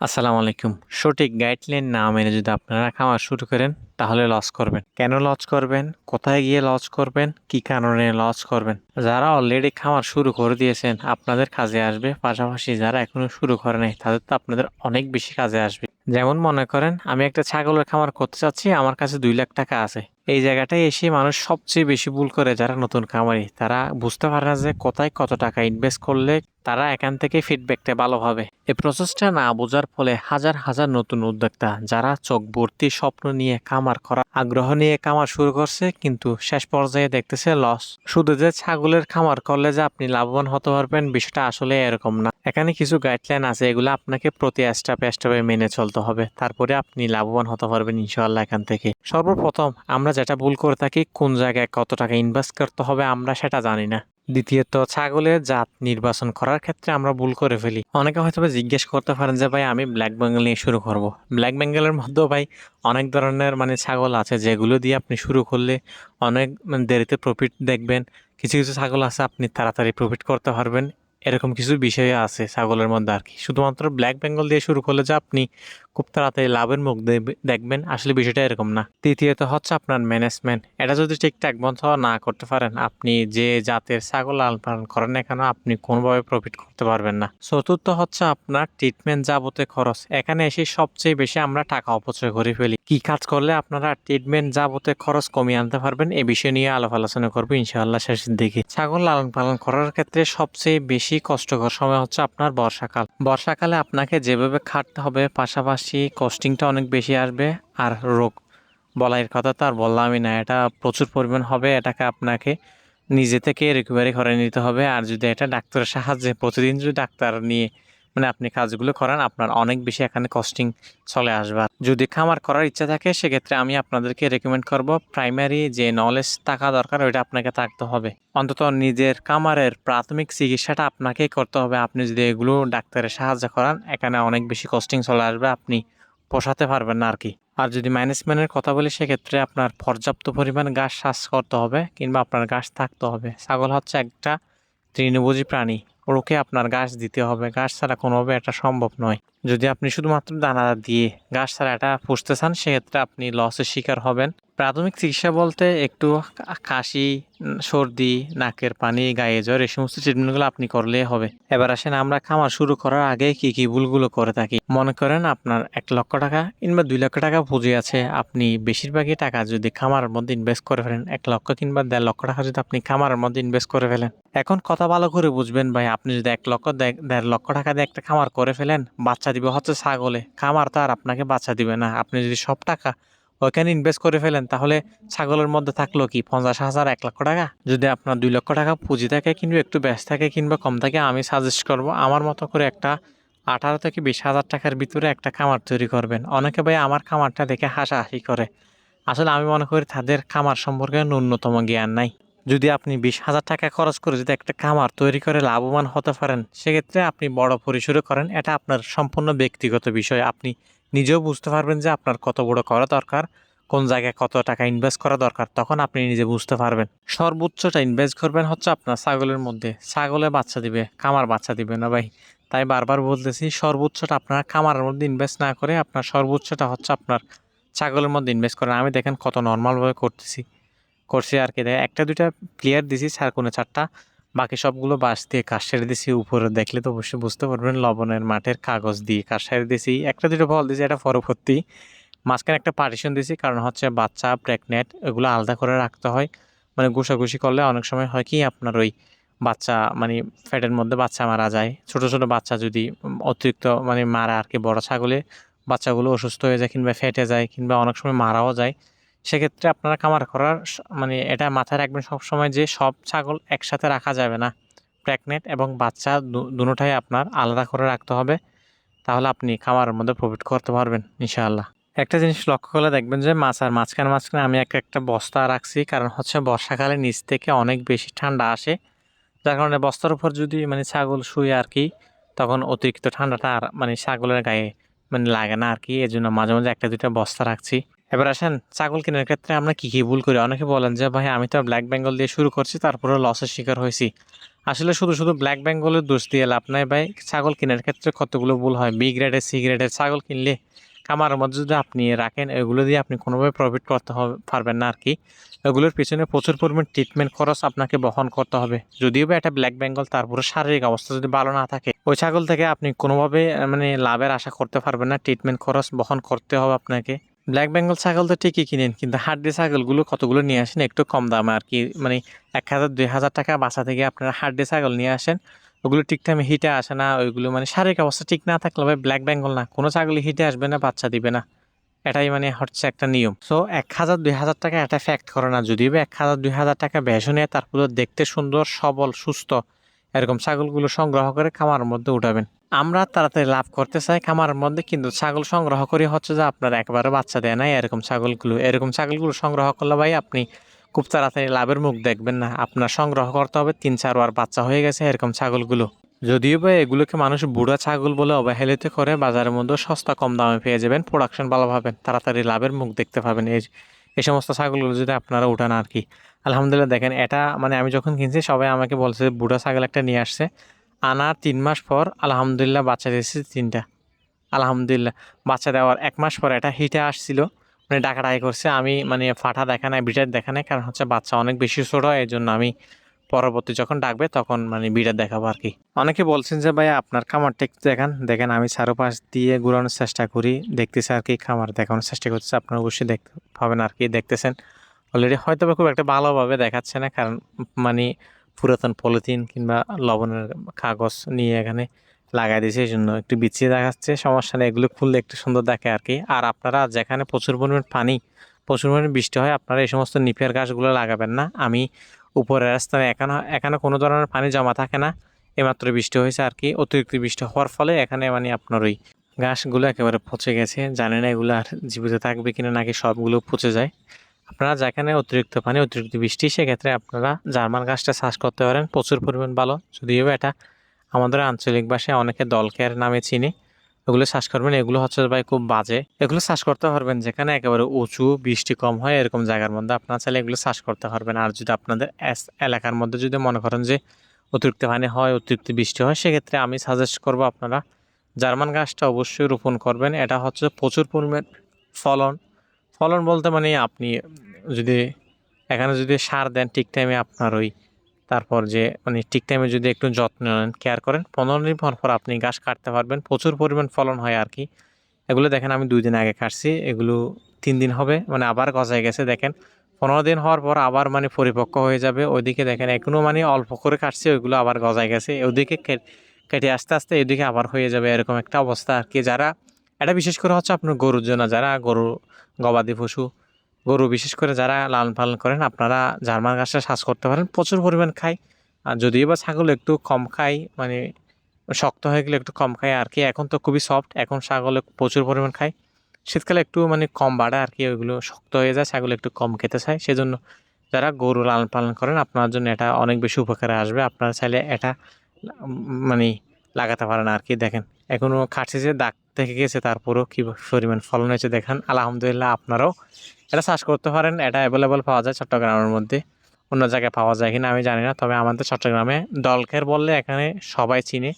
আসসালামু আলাইকুম। সঠিক গাইডলাইন না মেনে যদি আপনারা খাওয়া শুরু করেন, তাহলে লস করবেন। কেন লস করবেন? কোথায় গিয়ে লস করবেন? কি কারণে লস করবেন? যারা অলরেডি খামার শুরু করে দিয়েছেন, আপনাদের কাজে আসবে। পাশাপাশি যারা এখনও শুরু করে নাই, তাদের তো আপনাদের অনেক বেশি কাজে আসবে। যেমন মনে করেন, আমি একটা ছাগলের খামার করতে চাচ্ছি, আমার কাছে দুই লাখ টাকা আছে। এই জায়গাটায় এসে মানুষ সবচেয়ে বেশি ভুল করে যারা নতুন খামারি, তারা বুঝতে পারে না যে কোথায় কত টাকা ইনভেস্ট করলে তারা এখান থেকে ফিডব্যাকটা ভালো হবে এই প্রসেসটা না বোঝার ফলে হাজার হাজার নতুন উদ্যোক্তা, যারা চোখ ভর্তি স্বপ্ন নিয়ে কামার করা আগ্রহ নিয়ে কামার শুরু করছে, কিন্তু শেষ পর্যায়ে দেখতেছে লস শুধু যে ছাগলের খামার করলে যে আপনি লাভবান হতে পারবেন, বিষয়টা আসলে এরকম না। এখানে কিছু গাইডলাইন আছে, এগুলো আপনাকে প্রতি স্টেপে স্টেপে মেনে চলতে হবে। তারপরে আপনি লাভবান হতে পারবেন ইনশাল্লাহ এখান থেকে। সর্বপ্রথম আমরা যেটা ভুল করে থাকি, কোন জায়গায় কত টাকা ইনভেস্ট করতে হবে আমরা সেটা জানি না। দ্বিতীয়ত, ছাগলের জাত নির্বাচন করার ক্ষেত্রে আমরা ভুল করে ফেলি। অনেকে হয়তো জিজ্ঞেস করতে পারেন যে, ভাই, আমি ব্ল্যাক বেঙ্গল নিয়ে শুরু করব। ব্ল্যাক বেঙ্গলের মধ্যেও ভাই, অনেক ধরনের মানে ছাগল আছে, যেগুলো দিয়ে আপনি শুরু করলে অনেক দেরিতে প্রফিট দেখবেন। কিছু কিছু ছাগল আছে, আপনি তাড়াতাড়ি প্রফিট করতে পারবেন। এরকম কিছু বিষয় আছে ছাগলের মধ্যে আর কি। শুধুমাত্র ব্ল্যাক বেঙ্গল দিয়ে শুরু করলে যে আপনি খুব তাড়াতাড়ি লাভের মুখ দেখবেন। আসলে বিষয়টা এরকম না। তৃতীয়ত হচ্ছে আপনার ম্যানেজমেন্ট এটা যদি ঠিকঠাক বন্ধ না করতে পারেন, আপনি যে জাতের ছাগল লালন পালন করেন না কেন, আপনি কোনোভাবে প্রফিট করতে পারবেন না। চতুর্থ হচ্ছে আপনার ট্রিটমেন্ট যাবতীয় খরচ। এখানে এসে সবচেয়ে বেশি আমরা টাকা অপচয় করে ফেলি। কি কাজ করলে আপনারা ট্রিটমেন্ট যাবতীয় খরচ কমিয়ে আনতে পারবেন, এ বিষয় নিয়ে আলাপ আলোচনা করব ইনশাআল্লাহ শেষের দিকে। ছাগল লালন পালন করার ক্ষেত্রে সবচেয়ে বেশি কষ্টকর সময় হচ্ছে আপনার বর্ষাকাল। বর্ষাকালে আপনাকে যেভাবে খাটতে হবে, পাশাপাশি কস্টিংটা অনেক বেশি আসবে আর রোগ বলাইয়ের কথা তো আর বললামই না, এটা প্রচুর পরিমাণ হবে, এটাকে আপনাকে নিজে থেকে রিকভারি করে নিতে হবে। আর যদি এটা ডাক্তারের সাহায্যে, প্রতিদিন যদি ডাক্তার নিয়ে মানে আপনি কাজগুলো করেন, আপনার অনেক বেশি এখানে কস্টিং চলে আসবে। যদি খামার করার ইচ্ছা থাকে, সেক্ষেত্রে আমি আপনাদেরকে রেকমেন্ড করব প্রাইমারি যে নলেজ থাকা দরকার, ওইটা আপনাকে থাকতে হবে। অন্তত নিজের খামারের প্রাথমিক চিকিৎসাটা আপনাকেই করতে হবে। আপনি যদি এগুলো ডাক্তারের সাহায্য করান, এখানে অনেক বেশি কস্টিং চলে আসবে, আপনি পোষাতে পারবেন না আর কি আর যদি ম্যানেজমেন্টের কথা বলি, সেক্ষেত্রে আপনার পর্যাপ্ত পরিমাণ ঘাস চাষ করতে হবে, কিংবা আপনার ঘাস থাকতে হবে। ছাগল হচ্ছে একটা তৃণভোজী প্রাণী। ওকে আপনার গাছ দিতে হবে। গাছ ছাড়া কোনোভাবে এটা সম্ভব নয়। যদি আপনি শুধুমাত্র দানা দিয়ে গাছ ছাড়া এটা পুষতে চান, সেক্ষেত্রে আপনি লসের শিকার হবেন। প্রাথমিক চিকিৎসা বলতে একটু কাশি, সর্দি, নাকের পানি, গায়ে জ্বর, এই সমস্ত ট্রিটমেন্টগুলো আপনি করলেই হবে। এবার আসেন আমরা খামার শুরু করার আগে কি কি ভুলগুলো করে থাকি। মনে করেন আপনার এক লক্ষ টাকা কিংবা দুই লক্ষ টাকা পুঁজি আছে। আপনি বেশিরভাগই টাকা যদি খামারের মধ্যে ইনভেস্ট করে ফেলেন, এক লক্ষ কিংবা দেড় লক্ষ টাকা যদি আপনি খামারের মধ্যে ইনভেস্ট করে ফেলেন। এখন কথা ভালো করে বুঝবেন ভাই আপনি যদি এক লক্ষ দেড় লক্ষ টাকা দিয়ে একটা খামার করে ফেলেন, বাচ্চা দিবে হচ্ছে ছাগলে। খামার তো আর আপনাকে বাচ্চা দিবে না। আপনি যদি সব টাকা ওইখানে ইনভেস্ট করে ফেলেন, তাহলে ছাগলের মধ্যে থাকল কি? পঞ্চাশ হাজার, এক লক্ষ টাকা? যদি আপনার দুই লক্ষ টাকা পুঁজি থাকে কিংবা একটু ব্যস্ত থাকে কিংবা কম থাকে, আমি সাজেস্ট করব আমার মতো করে একটা আঠারো থেকে বিশ হাজার টাকার ভিতরে একটা খামার তৈরি করবেন। অনেকে ভাই আমার খামারটা দেখে হাসাহাসি করে। আসলে আমি মনে করি তাদের খামার সম্পর্কে ন্যূনতম জ্ঞান নাই। যদি আপনি বিশ হাজার টাকা খরচ করে যদি একটা খামার তৈরি করে লাভবান হতে পারেন, সেক্ষেত্রে আপনি বড় পরিসরে করেন। এটা আপনার সম্পূর্ণ ব্যক্তিগত বিষয়। আপনি নিজেও বুঝতে পারবেন যে আপনার কত বড় করা দরকার, কোন জায়গায় কত টাকা ইনভেস্ট করা দরকার, তখন আপনি নিজে বুঝতে পারবেন। সর্বোচ্চটা ইনভেস্ট করবেন হচ্ছে আপনার ছাগলের মধ্যে। ছাগলে বাচ্চা দিবে, খামার বাচ্চা দিবে না ভাই? তাই বারবার বলতেছি, সর্বোচ্চটা আপনার খামারের মধ্যে ইনভেস্ট না করে আপনার সর্বোচ্চটা হচ্ছে আপনার ছাগলের মধ্যে ইনভেস্ট করেন। আমি দেখেন কত নর্মালভাবে করতেছি। করছি আর কি। একটা, দুইটা প্লেয়ার দিছি চার কোনো চারটা। বাকি সবগুলো বাঁশ দিয়ে কাজ সেরে দিছি, উপরে দেখলে তো অবশ্যই বুঝতে পারবেন, লবণের মাঠের কাগজ দিয়ে কাজ সেরে দিছি। একটা দুটো বল দিছি এটা পরবর্তী মাঝখানে একটা পার্টিশন দিছি, কারণ হচ্ছে বাচ্চা প্রেগনেন্ট এগুলো আলাদা করে রাখতে হয়। মানে ঘুষাঘুষি করলে অনেক সময় হয় কি, আপনার ওই বাচ্চা মানে ফ্যাটের মধ্যে বাচ্চা মারা যায়। ছোট ছোট বাচ্চা যদি অতিরিক্ত মানে মারা আর কি বড় ছাগলে বাচ্চাগুলো অসুস্থ হয়ে যায় কিংবা ফেটে যায় কিংবা অনেক সময় মারাও যায় সেক্ষেত্রে আপনারা খামার করার মানে এটা মাথায় রাখবেন সবসময় যে সব ছাগল একসাথে রাখা যাবে না। প্রেগনেন্ট এবং বাচ্চা দুটোটাই আপনার আলাদা করে রাখতে হবে। তাহলে আপনি খামারের মধ্যে প্রফিট করতে পারবেন, ইনশাআল্লাহ। একটা জিনিস লক্ষ্য করলে দেখবেন যে মাছ আর মাঝখানে মাঝখানে আমি একটা একটা বস্তা রাখছি। কারণ হচ্ছে বর্ষাকালে নিচ থেকে অনেক বেশি ঠান্ডা আসে। যার কারণে বস্তার উপর যদি মানে ছাগল শুয়ে আর কি, তখন অতিরিক্ত ঠান্ডাটা আর মানে ছাগলের গায়ে মানে লাগে না আর কি। এই জন্য মাঝে মাঝে একটা দুইটা বস্তা রাখছি। এবার আসেন, ছাগল কেনার ক্ষেত্রে আমরা কী কী ভুল করি? অনেকে বলেন যে, ভাই, আমি তো ব্ল্যাক বেঙ্গল দিয়ে শুরু করছি তারপরে লসের শিকার হয়েছি। আসলে শুধু শুধু ব্ল্যাক বেঙ্গলের দোষ দিয়ে লাভ নাই ভাই। ছাগল কেনার ক্ষেত্রে কতগুলো ভুল হয়? বি গ্রেডের সি গ্রেডের ছাগল কিনলে খামারের মধ্যে যদি আপনি রাখেন, এগুলো দিয়ে আপনি কোনোভাবে প্রফিট করতে হবে, পারবেন না আর কি এগুলোর পিছনে প্রচুর পরিমাণ ট্রিটমেন্ট খরচ আপনাকে বহন করতে হবে। যদিও বা এটা ব্ল্যাক বেঙ্গল তারপরে শারীরিক অবস্থা যদি ভালো না থাকে, ওই ছাগল থেকে আপনি কোনোভাবে মানে লাভের আশা করতে পারবেন না। ট্রিটমেন্ট খরচ বহন করতে হবে আপনাকে। ব্ল্যাক বেঙ্গল ছাগল তো ঠিকই কিনেন, কিন্তু হাড্ডি ছাগলগুলো কতগুলো নিয়ে আসেন? একটু কম দামে আর কি মানে এক হাজার, দুই হাজার টাকা বাসা থেকে আপনারা হাড্ডি ছাগল নিয়ে আসেন। ওগুলো ঠিক টাইমে হিটে আসে না, ওইগুলো মানে শারীরিক অবস্থা ঠিক না থাকলে ভাই ব্ল্যাক বেঙ্গল না, কোনো ছাগলই হিটে আসবে না, বাচ্চা দিবে না। এটাই মানে হচ্ছে একটা নিয়ম। সো এক হাজার, দুই হাজার টাকা এটা ফ্যাক্ট করে না, যদিও এক হাজার, দুই হাজার টাকা বেশি নিয়ে তারপরে দেখতে সুন্দর, সবল, সুস্থ। এরকম ছাগলগুলো সংগ্রহ করে খামারের মধ্যে উঠাবেন। আমরা তাড়াতাড়ি লাভ করতে চাই খামারের মধ্যে, কিন্তু ছাগল সংগ্রহ করে হচ্ছে যে আপনার একবারে বাচ্চা দেয় না এরকম ছাগলগুলো। এরকম ছাগলগুলো সংগ্রহ করলে ভাই আপনি খুব তাড়াতাড়ি লাভের মুখ দেখবেন না। আপনার সংগ্রহ করতে হবে তিন চার বার বাচ্চা হয়ে গেছে এরকম ছাগলগুলো। যদিও বা এগুলোকে মানুষ বুড়া ছাগল বলে অবহেলিত করে, বাজারের মধ্যে সস্তা কম দামে পেয়ে যাবেন প্রোডাকশন ভালো পাবেন, তাড়াতাড়ি লাভের মুখ দেখতে পাবেন। এই এই সমস্ত ছাগলগুলো যদি আপনারা উঠান আর কি আলহামদুলিল্লাহ দেখেন, এটা মানে আমি যখন কিনছি, সবাই আমাকে বলছে, বুড়া ছাগল একটা নিয়ে আসছে। আনার তিন মাস পর আলহামদুলিল্লাহ বাচ্চা দিয়েছে তিনটা। আলহামদুলিল্লাহ বাচ্চা দেওয়ার এক মাস পর এটা হিটে আসছিল। মানে ডাকাডাকি করছে। আমি মানে ফাটা দেখা নাই বিটার দেখা নাই, কারণ হচ্ছে বাচ্চা অনেক বেশি ছোট এই জন্য আমি পরবর্তী যখন ডাকবে তখন মানে বিটার দেখাবো আর কি। অনেকে বলছেন যে ভাই আপনার খামারটা একটু দেখান। দেখেন, আমি চারোপাশ দিয়ে ঘুরানোর চেষ্টা করি। দেখতেছি আর কি, খামার দেখানোর চেষ্টা করতেছি। আপনারা অবশ্যই দেখতে পাবেন আর কি, দেখতেছেন। অলরেডি হয়তো খুব একটা ভালোভাবে দেখাচ্ছে না, কারণ মানে পুরাতন পলিথিন কিংবা লবণের কাগজ নিয়ে এখানে লাগাই দিয়েছে এই জন্য একটু বিছিয়ে দেখাচ্ছে। সমস্যা নেই, এগুলো খুললে একটু সুন্দর দেখে আর কি। আর আপনারা যেখানে প্রচুর পরিমাণ পানি, প্রচুর পরিমাণে বৃষ্টি হয়, আপনারা এই সমস্ত নিপের গাছগুলো লাগাবেন না। আমি উপরের রাস্তায় এখানে এখানে কোনো ধরনের পানি জমা থাকে না। এমাত্র বৃষ্টি হয়েছে আর কি। অতিরিক্ত বৃষ্টি হওয়ার ফলে এখানে মানে আপনার ওই ঘাসগুলো একেবারে পচে গেছে। জানি না এগুলো আর জীবিত থাকবে কিনা, নাকি সবগুলো পচে যায়। আপনারা যেখানে অতিরিক্ত পানি, অতিরিক্ত বৃষ্টি, সেক্ষেত্রে আপনারা জার্মান গাছটা চাষ করতে পারেন। প্রচুর পরিমাণ ভালো, যদিও এটা আমাদের আঞ্চলিক ভাষায় অনেকে দলকের নামে চিনি। ওগুলো চাষ করবেন, এগুলো হচ্ছে ভাই খুব বাজে। এগুলো চাষ করতে পারবেন যেখানে একেবারে উঁচু, বৃষ্টি কম হয়, এরকম জায়গার মধ্যে। আপনারা চাইলে এগুলো চাষ করতে পারবেন। আর যদি আপনাদের এলাকার মধ্যে যদি মনে করেন যে অতিরিক্ত পানি হয়, অতিরিক্ত বৃষ্টি হয়, সেক্ষেত্রে আমি সাজেস্ট করব আপনারা জার্মান গাছটা অবশ্যই রোপণ করবেন। এটা হচ্ছে প্রচুর পরিমাণ ফলন। ফলন বলতে মানে আপনি যদি এখানে যদি সার দেন ঠিক টাইমে আপনার ওই তারপর যে মানে ঠিক টাইমে যদি একটু যত্ন নেন কেয়ার করেন, পনেরো দিন পর পর আপনি গাছ কাটতে পারবেন, প্রচুর পরিমাণ ফলন হয় আর কি। এগুলো দেখেন আমি দুই দিন আগে কাটছি, এগুলো তিন দিন হবে মানে আবার গজায় গেছে, দেখেন। পনেরো দিন হওয়ার পর আবার মানে পরিপক্ক হয়ে যাবে, ওইদিকে দেখেন এখনও মানে অল্প করে কাটছে, ওইগুলো আবার গজায় গেছে, ওইদিকে কেটে আস্তে আস্তে এদিকে আবার হয়ে যাবে, এরকম একটা অবস্থা আর কি। যারা, এটা বিশেষ করে হচ্ছে আপনার গরুর জন্য, যারা গরু, গবাদি পশু গরু, বিশেষ করে যারা লালন পালন করেন, আপনারা জার্মান ঘাসটা শ্বাস করতে পারেন। প্রচুর পরিমাণ খায়। আর যদিও বা ছাগল একটু কম খায় মানে শক্ত হয়ে গেলে একটু কম খায় আর কি। এখন তো খুবই সফট এখন ছাগল প্রচুর পরিমাণ খায়। শীতকালে একটু মানে কম বাড়ে আর কি, ওইগুলো শক্ত হয়ে যায়, ছাগল একটু কম খেতে চায়। সেজন্য যারা গরু লালন পালন করেন, আপনার জন্য এটা অনেক বেশি উপকারে আসবে। আপনারা চাইলে এটা মানে লাগাতে পারেন আর কি। দেখেন এখনও খাটছে যে দাগ থেকে গেছে, তারপরেও কী পরিমাণ ফলন হয়েছে দেখান। আলহামদুলিল্লাহ আপনারাও এটা চাষ করতে পারেন, এটা অ্যাভেলেবেল পাওয়া যায় চট্টগ্রামের মধ্যে। অন্য জায়গায় পাওয়া যায় কিনা আমি জানি না, তবে আমাদের চট্টগ্রামে দলখের বললে এখানে সবাই চিনে।